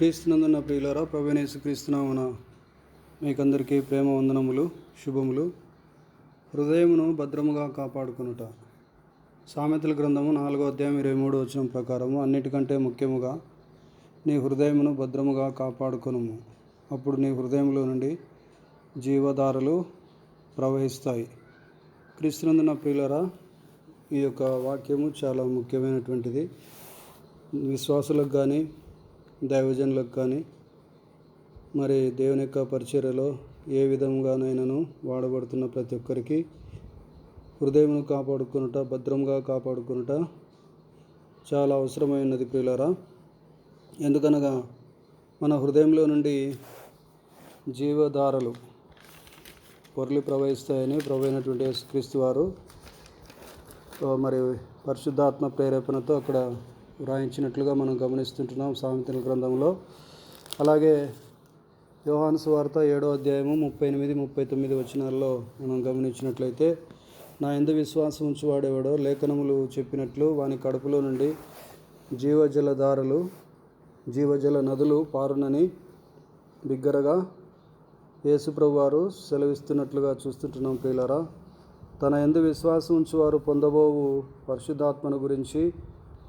క్రీస్తునందున్న ప్రియులరా ప్రభునేసు క్రీస్తునామన మీకందరికీ ప్రేమ వందనములు శుభములు. హృదయమును భద్రముగా కాపాడుకునుట. సామెతల గ్రంథము నాలుగో అధ్యాయం ఇరవై మూడు వచ్చిన ప్రకారము అన్నిటికంటే ముఖ్యముగా నీ హృదయమును భద్రముగా కాపాడుకొనుము. అప్పుడు నీ హృదయంలో నుండి జీవధారలు ప్రవహిస్తాయి. క్రీస్తునందున ప్రియులరా ఈ యొక్క వాక్యము చాలా ముఖ్యమైనటువంటిది. విశ్వాసులకు కానీ దైవజనులకు కానీ మరి దేవుని యొక్క పరిచర్యలో ఏ విధంగానైనాను వాడబడుతున్న ప్రతి ఒక్కరికి హృదయమును కాపాడుకునుట భద్రంగా కాపాడుకునుట చాలా అవసరమైనది ప్రియులరా. ఎందుకనగా మన హృదయంలో నుండి జీవధారలు పొరలి ప్రవహిస్తాయని ప్రవైనటువంటి క్రీస్తు వారు మరి పరిశుద్ధాత్మ ప్రేరేపణతో అక్కడ వ్రాయించినట్లుగా మనం గమనిస్తుంటున్నాం సామెతల గ్రంథంలో. అలాగే యోహాను సువార్త ఏడో అధ్యాయము ముప్పై ఎనిమిది ముప్పై తొమ్మిది వచనాల్లో మనం గమనించినట్లయితే నా ఎందు విశ్వాసం ఉంచువాడేవాడో లేఖనములు చెప్పినట్లు వాని కడుపులో నుండి జీవజలధారలు జీవజల నదులు పారునని బిగ్గరగా యేసుప్రభు వారు సెలవిస్తున్నట్లుగా చూస్తుంటున్నాం ప్రియులారా. తన ఎందు విశ్వాసం ఉంచువారు పొందబోవు పరిశుద్ధాత్మను గురించి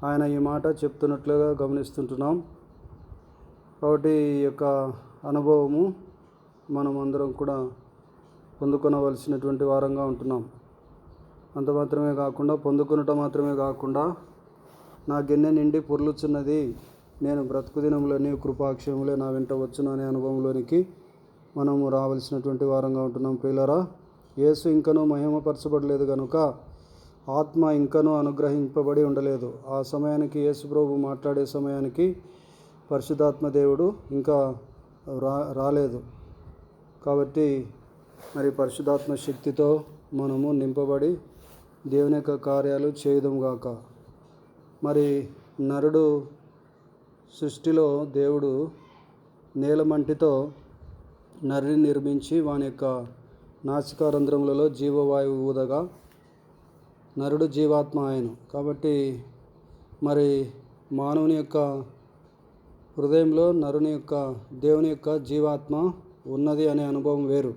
ఆయన ఈ మాట చెప్తున్నట్లుగా గమనిస్తుంటున్నాం. కాబట్టి ఈ యొక్క అనుభవము మనం అందరం కూడా పొందుకొనవలసినటువంటి వారంగా ఉంటున్నాం. అంత మాత్రమే కాకుండా పొందుకునటం మాత్రమే కాకుండా నా గిన్నె నిండి పొర్లుచున్నది నేను బ్రతుకు దినంలో నీ కృపాక్షయములే నా వెంట వచ్చును అనే అనుభవంలోనికి మనము రావలసినటువంటి వారంగా ఉంటున్నాం ప్రియులరా. యేసు ఇంకనూ మహిమపరచబడలేదు కనుక ఆత్మ ఇంకనూ అనుగ్రహింపబడి ఉండలేదు. ఆ సమయానికి యేసు ప్రభు మాట్లాడే సమయానికి పరిశుద్ధాత్మ దేవుడు ఇంకా రా రాలేదు. కాబట్టి మరి పరిశుద్ధాత్మ శక్తితో మనము నింపబడి దేవుని యొక్క కార్యాలు చేయడం గాక. మరి నరుడు సృష్టిలో దేవుడు నేలమంటితో నరిని నిర్మించి వాని యొక్క నాసికారంధ్రములలో జీవవాయువు ఊదగా నరుడు జీవాత్మ ఆయన. కాబట్టి మరి మానవుని యొక్క హృదయంలో నరుని యొక్క దేవుని యొక్క జీవాత్మ ఉన్నది అనే అనుభవం వేరు.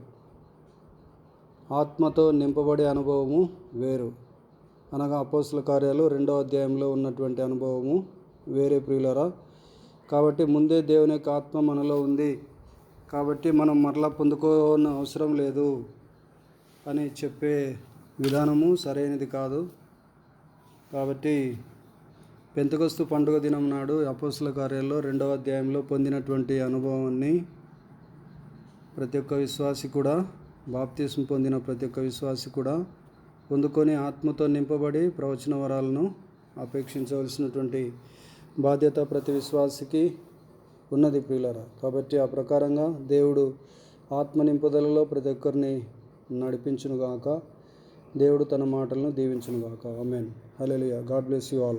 ఆత్మతో నింపబడే అనుభవము వేరు. అనగా అపోసుల కార్యాలు రెండో అధ్యాయంలో ఉన్నటువంటి అనుభవము వేరే ప్రియులరా. కాబట్టి ముందే దేవుని యొక్క ఆత్మ మనలో ఉంది. కాబట్టి మనం మరలా పొందుకోవాల్సిన అవసరం లేదు అని చెప్పే విధానము సరైనది కాదు. కాబట్టి పెంతకొస్తు పండుగ దినం నాడు అపోస్తుల కార్యాల్లో రెండవ అధ్యాయంలో పొందినటువంటి అనుభవాన్ని ప్రతి ఒక్క విశ్వాసి కూడా బాప్తీసం పొందిన ప్రతి ఒక్క విశ్వాసి కూడా పొందుకొని ఆత్మతో నింపబడి ప్రవచన వరాలను అపేక్షించవలసినటువంటి బాధ్యత ప్రతి విశ్వాసికి ఉన్నది ప్రియులరా. కాబట్టి ఆ ప్రకారంగా దేవుడు ఆత్మ నింపుదలలో ప్రతి ఒక్కరిని నడిపించునుగాక. దేవుడు తన మాటలను దీవించునుగాక. Amen. Hello God bless you all.